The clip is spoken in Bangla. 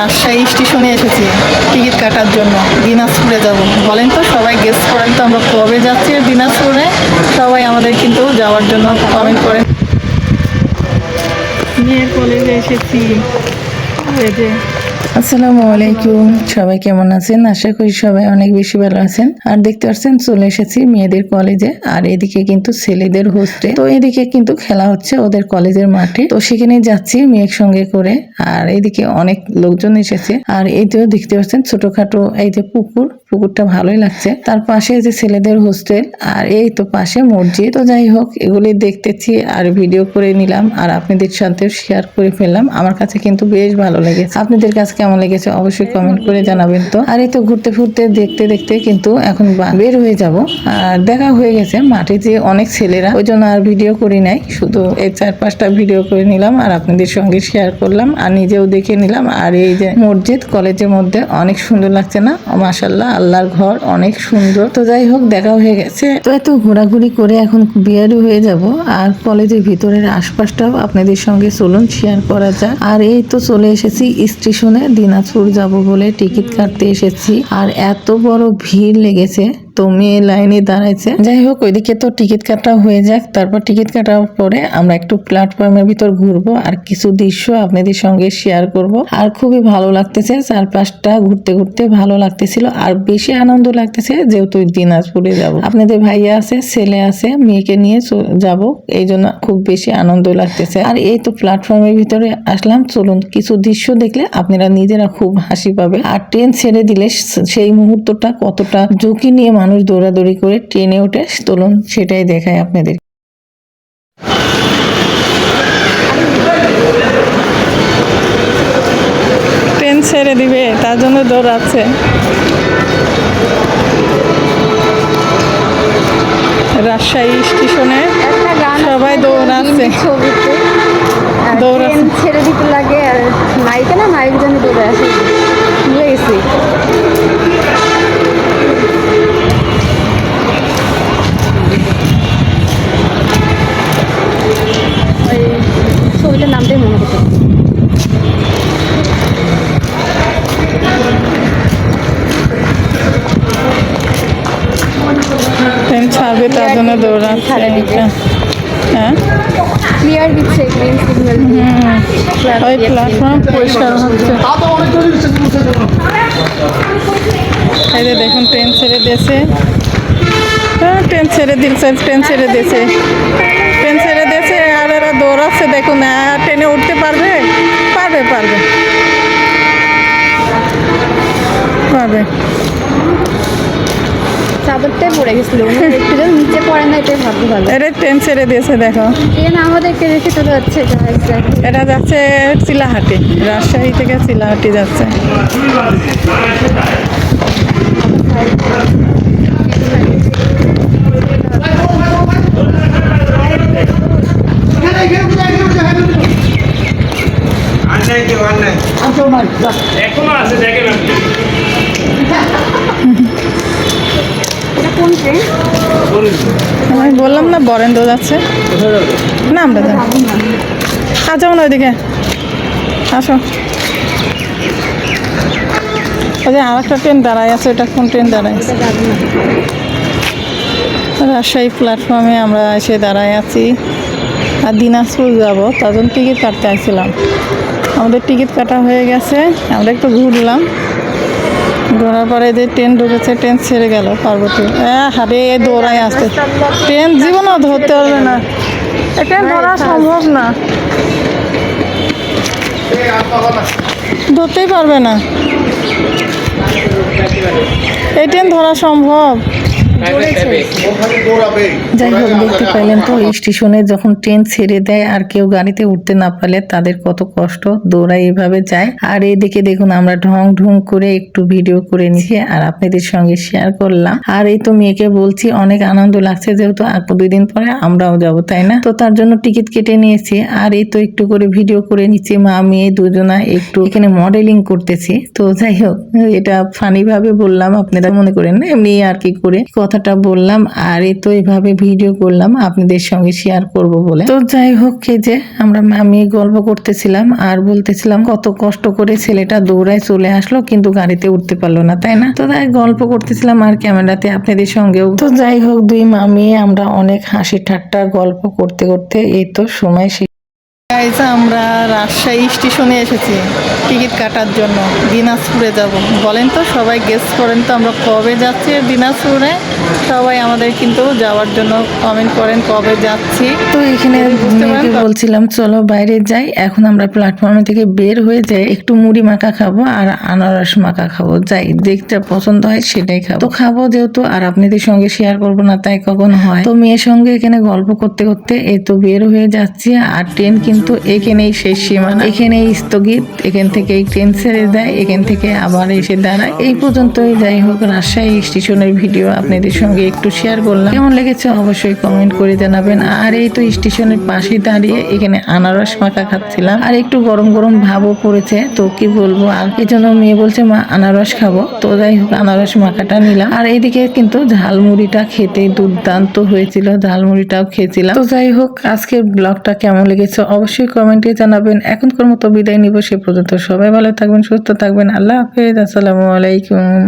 রাজশাহী স্টেশনে এসেছি টিকিট কাটার জন্য, দিনাজপুরে যাব। বলেন তো, সবাই গেস্ট করেন তো, আমরা কবে যাচ্ছি দিনাজপুরে? সবাই আমাদের কিন্তু যাওয়ার জন্য কমেন্ট করেন। মেয়ের কলেজে এসেছি। আসসালামু আলাইকুম। সবাই কেমন আছেন? আশা করি সবাই অনেক বেশি ভালো আছেন। আর দেখতে পাচ্ছেন, চলে এসেছি মেয়েদের কলেজে আর এদিকে কিন্তু ছেলেদের হোস্টে তো এদিকে কিন্তু খেলা হচ্ছে ওদের কলেজের মাঠে। তো সেখানে যাচ্ছি মেয়ের সঙ্গে করে। আর এদিকে অনেক লোকজন এসেছে। আর এই যে দেখতে পাচ্ছেন, ছোটখাটো এই যে পুকুর। পুকুরটা ভালোই লাগছে। তার পাশে যে ছেলেদের হোস্টেল আর এই তো পাশে মসজিদ। তো যাই হোক, এগুলি দেখতেছি আর ভিডিও করে নিলাম। আর আপনাদের সাথে শেয়ার করে ফেললাম। আমার কাছে কিন্তু বেশ ভালো লেগেছে। আপনাদের কাছে কেমন লেগেছে অবশ্যই কমেন্ট করে জানাবেন তো। আর এই তো ঘুরতে ফুরতে দেখতে দেখতে কিন্তু এখন বের হয়ে যাব। আর দেখা হয়ে গেছে মাঠে যে অনেক ছেলেরা ওই জন্য আর ভিডিও করি নাই। শুধু এই চার পাঁচটা ভিডিও করে নিলাম আর আপনাদের সঙ্গে শেয়ার করলাম আর নিজেও দেখে নিলাম। আর এই যে মসজিদ কলেজের মধ্যে অনেক সুন্দর লাগছে না? মাসাল্লাহ আল্লাহর ঘর অনেক সুন্দর। তো যাই হোক দেখা হয়ে গেছে। তো এত ঘোরাঘুরি করে এখন বিয়ারও হয়ে যাব। আর কলেজের ভিতরের আশপাশটাও আপনাদের সঙ্গে চলুন শেয়ার করা যাক। আর এই তো চলে এসেছি স্টেশনে দিনাজপুর যাব বলে টিকিট কাটতে এসেছি। আর এত বড় ভিড় লেগেছে। তো মেয়ে লাইনে দাঁড়াইছে। যাই হোক, ওইদিকে তো টিকিট কাটা হয়ে যাক। তারপর টিকিট কাটার পরে আমরা একটু প্ল্যাটফর্মের ভিতর ঘুরবো আর কিছু দৃশ্য আপনাদের সঙ্গে শেয়ার করব। আর খুবই ভালো লাগতেছে, চারপাশটা ঘুরতে ঘুরতে ভালো লাগতেছিল। আর বেশি আনন্দ লাগতেছে যেহেতু দিনাজপুরে যাব। আপনাদের ভাইয়া আছে, ছেলে আছে, মেয়েকে নিয়ে যাব। এই জন্য খুব বেশি আনন্দ লাগতেছে। আর এই তো প্ল্যাটফর্মের ভিতরে আসলাম। চলুন কিছু দৃশ্য দেখলে আপনারা নিজেরা খুব হাসি পাবে। আর ট্রেন ছেড়ে দিলে সেই মুহূর্তটা কতটা ঝুঁকি নিয়ে মানুষ দৌড়াদৌড়ি করে ট্রেনে ওঠে চলুন সেটাই দেখায় আপনাদের ট্রেন ছেড়ে দিবে তার জন্য দৌড়াচ্ছে রাজশাহী স্টেশনে সবাই দৌড়াচ্ছে। ছবিতে আর দৌড়াচ্ছে। ছেড়ে দিতে লাগে আর নায়িকা না নায়ক যেন দৌড়ে আসে ভুলে গেছি জন্য দৌড়াচ্ছে দিবে। হ্যাঁ? ক্লিয়ার দিচ্ছে গ্রিন সিগন্যাল ওই প্ল্যাটফর্ম পরিষ্কার হচ্ছে। এই যে দেখুন ট্রেন ছেড়ে দিয়েছে। হ্যাঁ, ট্রেন ছেড়ে দিয়েছে ট্রেন ছেড়ে দিয়েছে। ট্রেন ছেড়ে দিয়েছে আর এরা দৌড়াচ্ছে দেখুন আর চাদরটাই পড়ে গেছিল একটু যেন নিচে পড়ে না এটাই ভাবতে ভালো। এটা ট্রেন ছেড়ে দিয়েছে দেখো। ট্রেন আমাদেরকে রেখে চলে যাচ্ছে। এটা যাচ্ছে চিলাহাটি রাজশাহী থেকে চিলাহাটি যাচ্ছে আন্নাই কেউ আন্নাই এখনও আছে দেখেন আপনি এটা কোন ট্রেন আমি বললাম না, বরেন্দ্র যাচ্ছে। না, আমরা যাব। যাব না ওইদিকে। আসো। ওই যে আর একটা ট্রেন দাঁড়ায় আছে ওটা কোন ট্রেন দাঁড়ায়? এটা রাজশাহী প্ল্যাটফর্মে আমরা এসে দাঁড়ায় আছি। আর দিনাজপুর যাব। তার জন্য টিকিট কাটতে আসছিলাম। আমাদের টিকিট কাটা হয়ে গেছে। আমরা একটু ঘুরলাম। ঘোরার পরে যে ট্রেন ঢুকেছে ট্রেন ছেড়ে গেল পার্বতী। হ্যাঁ হারে দৌড়াই আসতে ট্রেন জীবনও ধরতে পারবে না। এটা ধরা সম্ভব না। ধরতেই পারবে না। এই ট্রেন ধরা সম্ভব। যাই হোক দেখতে পাইলেন তো স্টেশনে যখন ট্রেন ছেড়ে দেয় আর কেউ গাড়িতে উঠতে না পারলে তাদের কত কষ্ট দৌড়ায় এভাবে যায়। আর এদিকে দেখুন আমরা ঢং ঢং করে একটু ভিডিও করে নিয়েছি আর আপনাদের সঙ্গে শেয়ার করলাম। আর এই তো মেয়েকে বলছি অনেক আনন্দ লাগছে যেহেতু আর দুই দিন পরে আমরাও যাব তাই না? তো তার জন্য টিকিট কেটে নিয়েছি। আর এই তো একটু করে ভিডিও করে নিচ্ছি মা মেয়ে দুজনা একটু এখানে মডেলিং করতেছি। তো যাই হোক এটা ফানি ভাবে বললাম আপনারা মনে করেন না? এমনি আর কি করে কথা কথাটা বললাম, আর এই তো এইভাবে ভিডিও করলাম, আপনাদের সঙ্গে শেয়ার করব বলে। তো যাই হোক, এই যে আমরা আমি গল্প করতেছিলাম, আর বলতেছিলাম কত কষ্ট করে ছেলেটা দৌড়ায় চলে আসলো, কিন্তু গাড়িতে উঠতে পারল না, তাই না? তো তাই গল্প করতেছিলাম আর ক্যামেরাতে আপনাদের সঙ্গেও। তো যাই হোক, দুই মামি আমরা অনেক হাসি ঠাট্টা গল্প করতে করতে, এই তো সময় শেষ। গাইজ আমরা রাজশাহী স্টেশনে এসেছি টিকিট কাটার জন্য দিনাজপুরে যাব। বলেন তো সবাই গেস করেন তো আমরা কবে যাচ্ছি দিনাজপুরে? সবাই আমাদের কিন্তু যাওয়ার জন্য কমেন্ট করেন কবে যাচ্ছি। তো এখানে? বলছিলাম চলো বাইরে যাই। এখন আমরা প্ল্যাটফর্ম থেকে বের হয়ে যাই একটু মুড়ি মাখা খাব আর আনারস মাখা খাব। যাই দেখতে পছন্দ হয় সেটাই খাব। তো খাব যেহেতু আর আপনাদের সঙ্গে শেয়ার করব না তাই কখন হয়। তো মেয়ের সঙ্গে এখানে গল্প করতে করতে এই তো বের হয়ে যাচ্ছি আর ট্রেন কিন্তু এখানেই শেষ সীমানা এখানেই স্থগিত, এখান থেকে ট্রেন ছেড়ে দেয়, এখান থেকে আবার এসে দাঁড়ায়। এই পর্যন্তই, যাই হোক, রাজশাহী স্টেশনের ভিডিও আপনাদের সঙ্গে একটু শেয়ার করলাম। কেমন লেগেছে অবশ্যই কমেন্ট করে জানাবেন। আর এই তো স্টেশনের পাশে দাঁড়িয়ে এখানে আনারস মাখা খাচ্ছিলাম। আর একটু গরম গরম ভাবও পড়েছে, তো কি বলব, আর এই জন্য মেয়ে বলছে, মা, আনারস খাব। তো যাই হোক, আনারস মাখাটা নিলাম। আর এইদিকে কিন্তু ঝালমুড়িটা খেতে দুর্দান্ত হয়েছিল, ঝালমুড়িটাও খেয়েছিলাম। তো যাই হোক, আজকের ব্লগটা কেমন লেগেছে অবশ্যই কমেন্টে জানাবেন। এখনকার মতো বিদায় নিব, সে পর্যন্ত সবাই ভালো থাকবেন, সুস্থ থাকবেন। আল্লাহ হাফেজ, আসসালামু আলাইকুম।